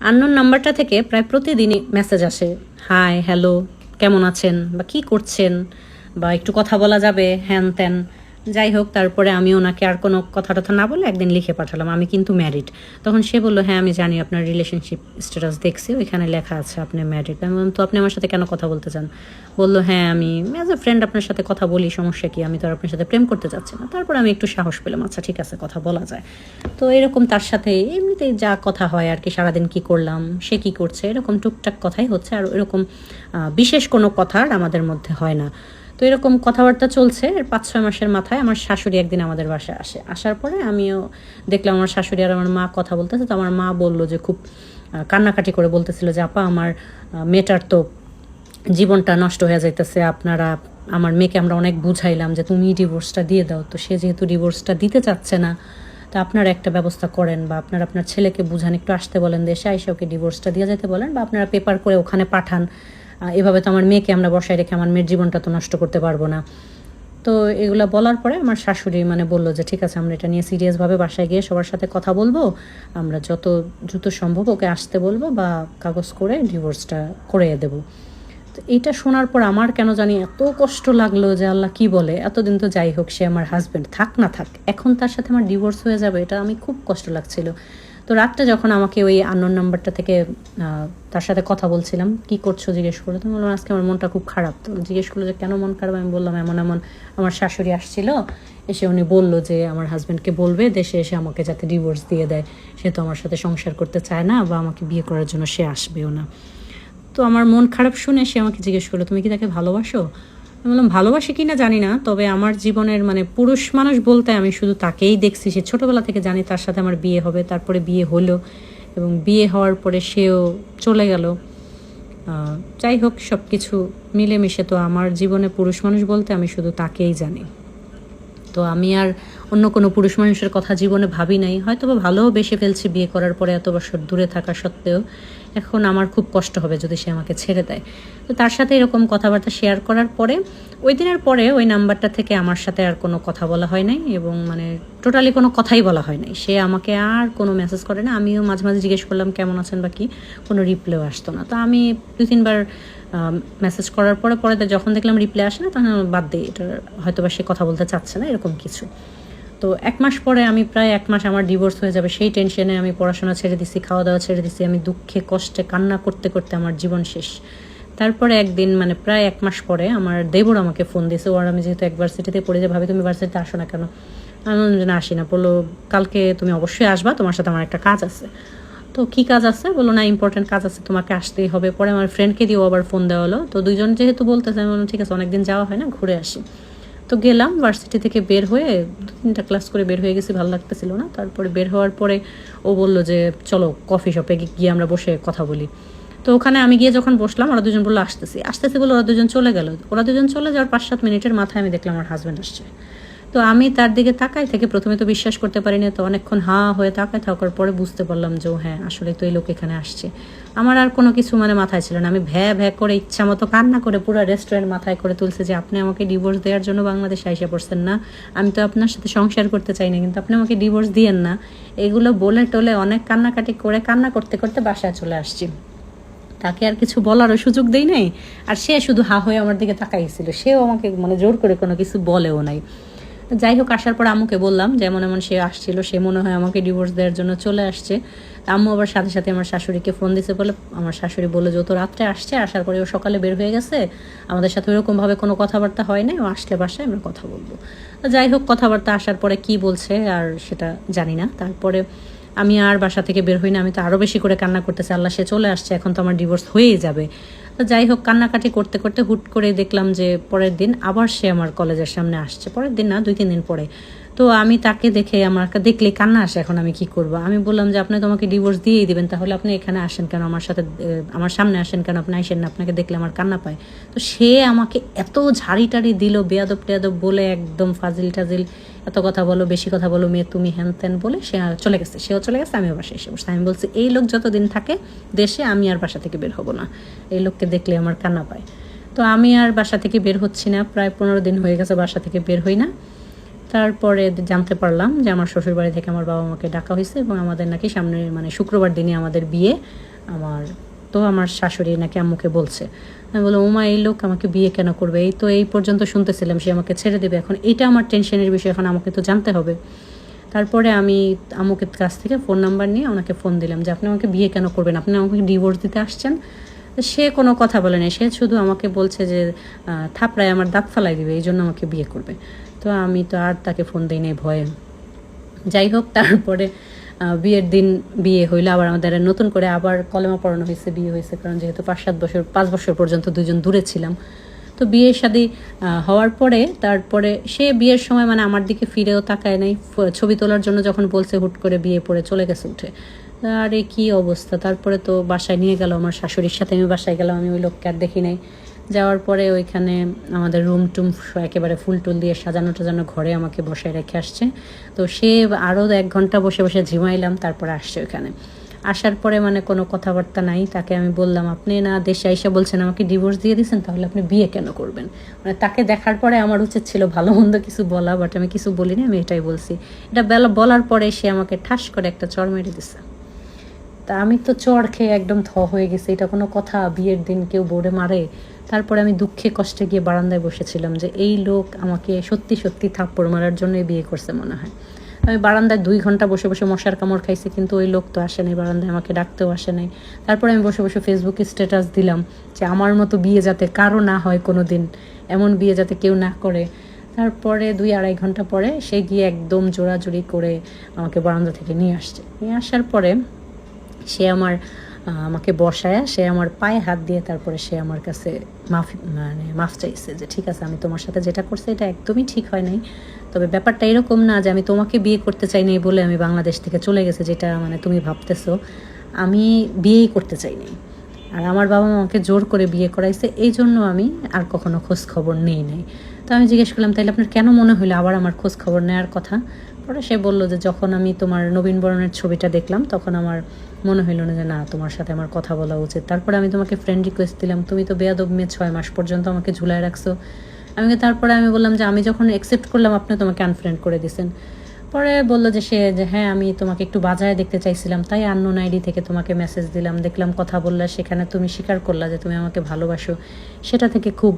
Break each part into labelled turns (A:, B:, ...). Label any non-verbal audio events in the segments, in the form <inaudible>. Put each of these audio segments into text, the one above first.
A: Unknown নাম্বারটা থেকে প্রায় প্রতিদিনই মেসেজ আসে। হাই হ্যালো কেমন আছেন? বা কি করছেন? বা একটু কথা বলা যাবে, হ্যান ত্যান। যাই হোক, তারপরে আমি ওনাকে আর কোনো কথা টথা না বলে একদিন লিখে পাঠালাম, আমি কিন্তু ম্যারিড তখন সে বলল হ্যাঁ আমি জানি আপনার রিলেশনশিপ স্ট্যাটাস দেখছি, ওইখানে লেখা আছে আপনি ম্যারিড আমি বললাম, তো আপনি আমার সাথে কেন কথা বলতে চান? বলল হ্যাঁ আমি অ্যাজ এ ফ্রেন্ড আপনার সাথে কথা বলি, সমস্যা কি? আমি তো আর আপনার সাথে প্রেম করতে চাচ্ছি না। তারপর আমি একটু সাহস পেলাম আচ্ছা ঠিক আছে, কথা বলা যায়। তো এরকম তার সাথে এমনিতেই যা কথা হয় আর কি, সারাদিন কি করলাম, সে কি করছে, এরকম টুকটাক কথাই হচ্ছে, আর এরকম বিশেষ কোনো কথা আর আমাদের মধ্যে হয় না। তো এরকম কথাবার্তা চলছে পাঁচ ছয় মাসের মাথায় আমার শাশুড়ি একদিন আমাদের বাসায় আসে। আসার পরে আমিও দেখলাম আমার শাশুড়ি আর আমার মা কথা বলতেছে, তো আমার মা বলল যে খুব কান্নাকাটি করে বলতেছিল যে, আপা, আমার মেয়েটার তো জীবনটা নষ্ট হয়ে যাইতেছে, আপনারা, আমার মেয়েকে আমরা অনেক বুঝাইলাম যে তুমি ডিভোর্সটা দিয়ে দাও, তো সে যেহেতু ডিভোর্সটা দিতে চাচ্ছে না, তো আপনারা একটা ব্যবস্থা করেন বা আপনারা আপনার ছেলেকে বুঝান, একটু আসতে বলেন, দেশে আইসে ওকে ডিভোর্সটা দিয়ে যেতে বলেন বা আপনারা পেপার করে ওখানে পাঠান। এভাবে তো আমার মেয়েকে আমরা বসায় রেখে আমার মেয়ের জীবনটা তো নষ্ট করতে পারব না। তো এগুলো বলার পরে আমার শাশুড়ি মানে বলল যে, ঠিক আছে, আমরা এটা নিয়ে সিরিয়াসভাবে বাসায় গিয়ে সবার সাথে কথা বলব। আমরা যত দ্রুত সম্ভব ওকে আসতে বলব বা কাগজ করে ডিভোর্সটা করে দেবো। তো এইটা শোনার পর আমার কেন জানি এত কষ্ট লাগল যে আল্লাহ কি বলে। এতদিন তো যাই হোক, সে আমার হাজব্যান্ড থাক না থাক, এখন তার সাথে আমার ডিভোর্স হয়ে যাবে, এটা আমি খুব কষ্ট লাগছিল। তো রাতটা যখন আমাকে ওই আননোন নাম্বারটা থেকে তার সাথে কথা বলছিলাম, কি করছ? জিজ্ঞেস করল। তো বললাম, আজকে আমার মনটা খুব খারাপ। তো জিজ্ঞেস করল যে, কেন মন খারাপ? আমি বললাম, এমন এমন আমার শাশুড়ি আসছিল। এসে উনি বলল যে, আমার হাজব্যান্ডকে বলবে, দেশে এসে আমাকে যাতে ডিভোর্স দিয়ে দেয়। সে তো আমার সাথে সংসার করতে চায় না বা আমাকে বিয়ে করার জন্য সে আসবেও না। তো আমার মন খারাপ শুনে সে আমাকে জিজ্ঞেস করল, তুমি কি তাকে ভালোবাসো? আমি বললাম, ভালোবাসি কি না জানি না, তবে আমার জীবনের মানে পুরুষ মানুষ বলতে আমি শুধু তাকেই দেখছি। সে ছোটোবেলা থেকে জানি তার সাথে আমার বিয়ে হবে, তারপরে বিয়ে হলো এবং বিয়ে হওয়ার পরে সেও চলে গেল। যাই হোক সব কিছু মিলেমিশে তো আমার জীবনে পুরুষ মানুষ বলতে আমি শুধু তাকেই জানি। তো আমি আর অন্য কোনো পুরুষ মানুষের কথা জীবনে ভাবি নাই। হয়তো বা ভালোও বেসে ফেলছি বিয়ে করার পরে এত বছর দূরে থাকা সত্ত্বেও। এখন আমার খুব কষ্ট হবে যদি সে আমাকে ছেড়ে দেয়। তো তার সাথে এরকম কথাবার্তা শেয়ার করার পরে, ওই দিনের পরে ওই নাম্বারটা থেকে আমার সাথে আর কোনো কথা বলা হয় নাই এবং মানে টোটালি কোনো কথাই বলা হয় নাই। সে আমাকে আর কোনো মেসেজ করে না। আমিও মাঝে মাঝে জিজ্ঞেস করলাম, কেমন আছেন বা কি? কোনো রিপ্লাইও আসতো না। তো আমি দু তিনবার মেসেজ করার পরে পরে যখন দেখলাম রিপ্লাই আসে না, তখন বাদ দিই এটা হয়তো বা সে কথা বলতে চাচ্ছে না, এরকম কিছু। তো এক মাস পরে আমি প্রায় এক মাস আমার ডিভোর্স হয়ে যাবে, সেই টেনশনে আমি পড়াশোনা ছেড়ে দিছি খাওয়া দাওয়া ছেড়ে দিছি, আমি দুঃখে, কষ্টে, কান্না করতে করতে আমার জীবন শেষ। তারপরে একদিন মানে প্রায় এক মাস পরে আমার দেবর আমাকে ফোন দিয়েছে, ওর আমি যেহেতু এক ভার্সিটিতে পড়ে যে ভাবি তুমি ভার্সিটিতে আসো না কেন? আমি বললাম যে, না, আসি না। বলল, কালকে তুমি অবশ্যই আসবা, তোমার সাথে আমার একটা কাজ আছে। তো কি কাজ আছে? বলল না ইম্পর্টেন্ট কাজ আছে, তোমাকে আসতেই হবে। পরে আমার ফ্রেন্ডকে দিয়েও আবার ফোন দেওয়া হলো। তো দুইজন যেহেতু বলতেছে, আমি বললাম, ঠিক আছে, অনেকদিন যাওয়া হয় না, ঘুরে আসি। তো গেলাম ভার্সিটি থেকে বের হয়ে দু তিনটা ক্লাস করে বের হয়ে গেছি, ভালো লাগতেছিল না। তারপরে বের হওয়ার পরে ও বলল যে, চলো কফি শপে গিয়ে আমরা বসে কথা বলি। তো ওখানে আমি গিয়ে যখন বসলাম, ওরা দুজন বলল, আসতেছি। আসতেছি বলে ওরা দুজন চলে গেল। ওরা দুজন চলে যাওয়ার পাঁচ সাত মিনিটের মাথায় আমি দেখলাম, আমার হাজব্যান্ড আসছে। তো আমি তার দিকে তাকাই থেকে প্রথমে তো বিশ্বাস করতে পারিনি, তো অনেকক্ষণ হা হয়ে তাকায় থাকার পরে বুঝতে পারলাম যে হ্যাঁ আসলে তো এই লোক এখানে আসছে। আমার আর কোনো কিছু মানে মাথায় ছিল না। আমি ভ্যা ভ্যা করে ইচ্ছা মতো কান্না করে পুরো রেস্টুরেন্ট মাথায় করে তুলছে যে আপনি আমাকে ডিভোর্স দেওয়ার জন্য বাংলাদেশে আইসা পড়ছেন না। আমি তো আপনার সাথে সংসার করতে চাই না কিন্তু আপনি আমাকে ডিভোর্স দিয়েন না। এগুলো বলে টলে অনেক কান্নাকাটি করে কান্না করতে করতে বাসায় চলে আসছি। তাকে আর কিছু বলারও সুযোগ দেই নাই। আর সে শুধু হা হয়ে আমার দিকে তাকাইছিল। সেও আমাকে মানে জোর করে কোনো কিছু বলেও নাই। তো যাই হোক, আসার পর আম্মুকে বললাম যেমন এমন সে আসছিল, সে মনে হয় আমাকে ডিভোর্স দেওয়ার জন্য চলে আসছে। আম্মু আবার সাথে সাথে আমার শাশুড়িকে ফোন দিছে, বলে, আমার শাশুড়ি বলল যে, ও তো রাত্রে আসছে, আসার পরে ও সকালে বের হয়ে গেছে। আমাদের সাথে ওরকমভাবে কোনো কথাবার্তা হয় নাই, ও আসলে বাসায়, আমরা কথা বলব। তো যাই হোক, কথাবার্তা আসার পরে কি বলছে আর সেটা জানি না। তারপরে আমি আর বাসা থেকে বের হই না, আমি তো আরও বেশি করে কান্না করতেছি, আল্লাহ সে চলে আসছে, এখন তো আমার ডিভোর্স হয়েই যাবে। তো যাই হোক, কান্নাকাটি করতে করতে হুট করে দেখলাম যে পরের দিন আবার সে আমার কলেজের সামনে আসছে। পরের দিন না, দুই, তিন দিন পরে। তো আমি তাকে দেখে আমার দেখলে কান্না আসে এখন আমি কি করব? আমি বললাম যে, আপনি তোমাকে ডিভোর্স দিয়েই দিবেন, তাহলে আপনি এখানে আসেন কেন? আমার সাথে আমার সামনে আসেন কেন? আপনি আসেন না, আপনাকে দেখলে আমার কান্না পায়। তো সে আমাকে এত ঝাড়ি টাড়ি দিল, বেয়াদব টেয়াদব বলে একদম ফাজিল টাজিল, এত কথা বলো, বেশি কথা বলো, মেয়ে তুমি হ্যান ত্যান বলে সে চলে গেছে, সেও চলে গেছে, আমিও বাসায় এসে বসে আমি বলছি, এই লোক যতদিন থাকে দেশে আমি আর বাসা থেকে বের হব না, এই লোককে দেখলে আমার কান্না পায়। তো আমি আর বাসা থেকে বের হচ্ছি না, প্রায় পনেরো দিন হয়ে গেছে বাসা থেকে বের হই না। তারপরে জানতে পারলাম যে আমার শ্বশুর বাড়ি থেকে আমার বাবা মাকে ডাকা হয়েছে এবং আমাদের নাকি সামনে মানে শুক্রবার দিনই আমাদের বিয়ে। আমার, তো আমার শাশুড়ি নাকি আম্মুকে বলছে। আমি বললাম ওমা এই লোক আমাকে বিয়ে কেন করবে? এই তো এই পর্যন্ত শুনতেছিলাম, সে আমাকে ছেড়ে দেবে। এখন এটা আমার টেনশনের বিষয়, এখন আমাকে তো জানতে হবে। তারপরে আমি আম্মুকে কাছ থেকে ফোন নাম্বার নিয়ে ওনাকে ফোন দিলাম যে, আপনি আমাকে বিয়ে কেন করবেন? আপনি আমাকে ডিভোর্স দিতে আসছেন? সে কোনো কথা বলে না সে শুধু আমাকে বলছে যে থাপড়ায় আমার দাঁত ফালাই দিবে, এই জন্য আমাকে বিয়ে করবে। তো আমি তো আর তাকে ফোন দিই নাই, ভয়ে। যাই হোক, তারপরে বিয়ের দিন বিয়ে হইল, আবার আমাদের নতুন করে আবার কলেমা পড়ানো হয়েছে, বিয়ে হয়েছে, কারণ যেহেতু পাঁচ, সাত বছর, পাঁচ বছর পর্যন্ত দুজন দূরে ছিলাম। তো বিয়ে শাদি হওয়ার পরে, তারপরে সে বিয়ের সময় মানে আমার দিকে ফিরেও তাকায় নাই। ছবি তোলার জন্য যখন বলছে, হুট করে বিয়ে পড়ে চলে গেছে উঠে। আরে কি অবস্থা? তারপরে তো বাসায় নিয়ে গেল আমার শাশুড়ির সাথে, আমি বাসায় গেলাম, আমি ওই লোককে আর দেখি নাই। যাওয়ার পরে ওইখানে আমাদের রুম টুম একেবারে ফুল টুল দিয়ে সাজানো টাজানো ঘরে আমাকে বসায় রেখে আসছে। তো সে আরও এক ঘণ্টা বসে বসে ঝিমাইলাম, তারপরে আসছে ওইখানে। আসার পরে মানে কোনো কথাবার্তা নাই, তাকে আমি বললাম, আপনি না দেশে আইসা বলছেন আমাকে ডিভোর্স দিয়ে দিয়েছেন, তাহলে আপনি বিয়ে কেন করবেন? মানে তাকে দেখার পরে আমার উচিত ছিল ভালো মন্দ কিছু বলা বাট আমি কিছু বলিনি, আমি এটাই বলছি। এটা বেলা বলার পরে সে আমাকে ঠাস করে একটা চর মেরে দিছে। তা আমি তো চর খেয়ে একদম থ হয়ে গেছে, এটা কোনো কথা, বিয়ের দিন কেউ বোর্ডে মারে তারপরে আমি দুঃখে কষ্টে গিয়ে বারান্দায় বসেছিলাম যে এই লোক আমাকে সত্যি সত্যি থাপ্পড় মারার জন্যই বিয়ে করছে মনে হয়। আমি বারান্দায় দুই ঘণ্টা বসে বসে মশার কামড় খাইছি, কিন্তু ওই লোক তো আসে নাই বারান্দায়, আমাকে ডাকতেও আসে নাই। তারপরে আমি বসে বসে ফেসবুকে স্ট্যাটাস দিলাম যে আমার মতো বিয়ে যাতে কারও না হয় কোনো দিন এমন বিয়ে যাতে কেউ না করে। তারপরে দুই আড়াই ঘণ্টা পরে সে গিয়ে একদম জোড়াজুড়ি করে আমাকে বারান্দা থেকে নিয়ে আসছে। নিয়ে আসার পরে সে আমার আমাকে বসায় সে আমার পায়ে হাত দিয়ে তারপরে সে আমার কাছে মাফ মানে মাফ চাইছে যে, ঠিক আছে, আমি তোমার সাথে যেটা করছি, এটা একদমই ঠিক হয় নাই। তবে ব্যাপারটা এরকম না যে, আমি তোমাকে বিয়ে করতে চাই নাই বলে আমি বাংলাদেশ থেকে চলে গেছে, যেটা মানে তুমি ভাবতেছো। আমি বিয়েই করতে চাই নাই। আর আমার বাবা আমাকে জোর করে বিয়ে করাইছে, এই জন্য আমি আর কখনো খোঁজ খবর নেই নাই। তো আমি জিজ্ঞেস করলাম, তাইলে আপনার কেন মনে হলো আবার আমার খোঁজ খবর নেওয়ার কথা? পরে সে বলল যে, যখন আমি তোমার নবীন বরণের ছবিটা দেখলাম, তখন আমার মনে হইল না যে না, তোমার সাথে আমার কথা বলা উচিত। তারপরে আমি তোমাকে ফ্রেন্ড রিকোয়েস্ট দিলাম, তুমি তো বেয়াদব মেয়ে, ছয় মাস পর্যন্ত আমাকে ঝুলায় রাখছো। আমি তারপরে আমি বললাম যে আমি যখন অ্যাকসেপ্ট করলাম, আপনি তোমাকে আনফ্রেন্ড করে দিয়েছেন পরে বলল যে সে, যে হ্যাঁ আমি তোমাকে একটু বাজারে দেখতে চাইছিলাম, তাই আননোন আইডি থেকে তোমাকে মেসেজ দিলাম। দেখলাম কথা বললা, সেখানে তুমি স্বীকার করলা যে তুমি আমাকে ভালোবাসো। সেটা থেকে খুব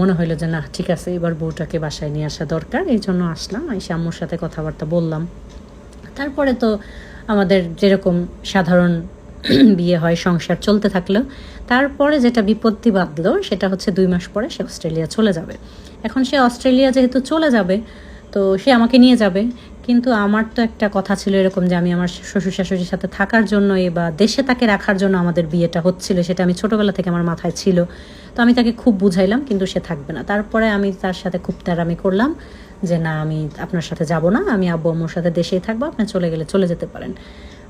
A: মনে হইল যে না, ঠিক আছে, এবার বউটাকে বাসায় নিয়ে আসা দরকার। এই জন্য আসলাম, এসে আম্মুর সাথে কথাবার্তা বললাম। তারপরে তো আমাদের যেরকম সাধারণ <clears throat> বিয়ে হয়, সংসার চলতে থাকল তারপরে যেটা বিপত্তি বাঁধলো, সেটা হচ্ছে দুই মাস পরে সে অস্ট্রেলিয়া চলে যাবে। এখন সে অস্ট্রেলিয়া যেহেতু চলে যাবে, তো সে আমাকে নিয়ে যাবে। কিন্তু আমার তো একটা কথা ছিল এরকম যে আমি আমার শ্বশুর শাশুড়ির সাথে থাকার জন্যই বা দেশে তাকে রাখার জন্য আমাদের বিয়েটা হচ্ছিল, সেটা আমি ছোটোবেলা থেকে আমার মাথায় ছিল। তো আমি তাকে খুব বুঝাইলাম, কিন্তু সে থাকবে না। তারপরে আমি তার সাথে খুব তারামি করলাম। যে না, আমি আপনার সাথে যাব না, আমি আব্বু আম্মুর সাথে দেশেই থাকব, আপনি চলে গেলে চলে যেতে পারেন।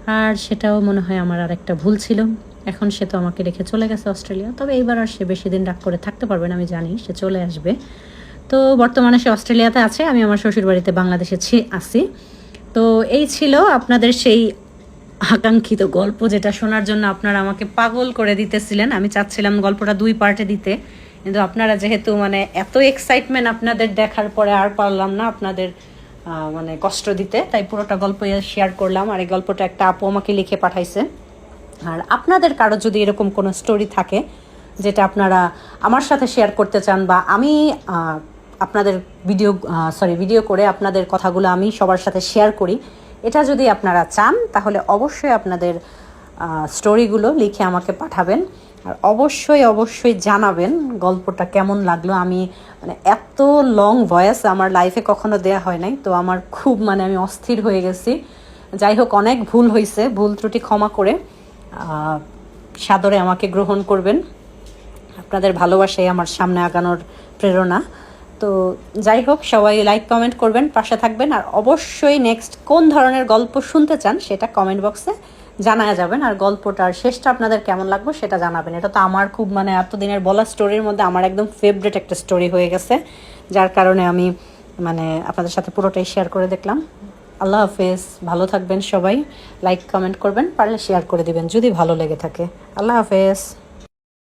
A: আর সেটাও মনে হয় আমার আর একটা ভুল ছিল। এখন সে তো আমাকে রেখে চলে গেছে অস্ট্রেলিয়া। তবে এইবার আর সে বেশি দিন রাগ করে থাকতে পারবে না, আমি জানি, সে চলে আসবে। তো বর্তমানে সে অস্ট্রেলিয়াতে আছে, আমি আমার শ্বশুর বাড়িতে বাংলাদেশে ছি- আছি। তো এই ছিল আপনাদের সেই আকাঙ্ক্ষিত গল্প, যেটা শোনার জন্য আপনারা আমাকে পাগল করে দিতেছিলেন। আমি চাচ্ছিলাম গল্পটা দুই পার্টে দিতে। কিন্তু আপনারা যেহেতু মানে এত এক্সাইটমেন্ট আপনাদের দেখার পরে আর পারলাম না আপনাদের মানে কষ্ট দিতে, তাই পুরোটা গল্প শেয়ার করলাম আর এই গল্পটা একটা আপু আমাকে লিখে পাঠাইছে। আর আপনাদের কারও যদি এরকম কোনো স্টোরি থাকে যেটা আপনারা আমার সাথে শেয়ার করতে চান বা আমি আপনাদের ভিডিও সরি ভিডিও করে আপনাদের কথাগুলো আমি সবার সাথে শেয়ার করি, এটা যদি আপনারা চান তাহলে অবশ্যই আপনাদের স্টোরিগুলো লিখে আমাকে পাঠাবেন। আর অবশ্যই অবশ্যই জানাবেন গল্পটা কেমন লাগল। আমি মানে এত লং ভয়েস আমার লাইফে কখনো দেয়া হয় নাই, তো আমার খুব মানে আমি অস্থির হয়ে গেছি। যাই হোক, অনেক ভুল হয়েছে, ভুল ত্রুটি ক্ষমা করে সাদরে আমাকে গ্রহণ করবেন। আপনাদের ভালোবাসাই আমার সামনে আগানোর প্রেরণা। তো যাই হোক, সবাই লাইক কমেন্ট করবেন, পাশে থাকবেন, আর অবশ্যই নেক্সট কোন ধরনের গল্প শুনতে চান, সেটা কমেন্ট বক্সে জানা যাবেন আর গল্পটার শেষটা আপনাদের কেমন লাগবে সেটা জানাবেন। এটা তো আমার খুব মানে এতদিনের বলা স্টোরির মধ্যে আমার একদম ফেভারেট একটা স্টোরি হয়ে গেছে, যার কারণে আমি মানে আপনাদের সাথে পুরোটাই শেয়ার করে দেখলাম। আল্লাহ হাফেজ, ভালো থাকবেন সবাই। লাইক কমেন্ট করবেন, পারলে শেয়ার করে দিবেন, যদি ভালো লেগে থাকে। আল্লাহ হাফেজ।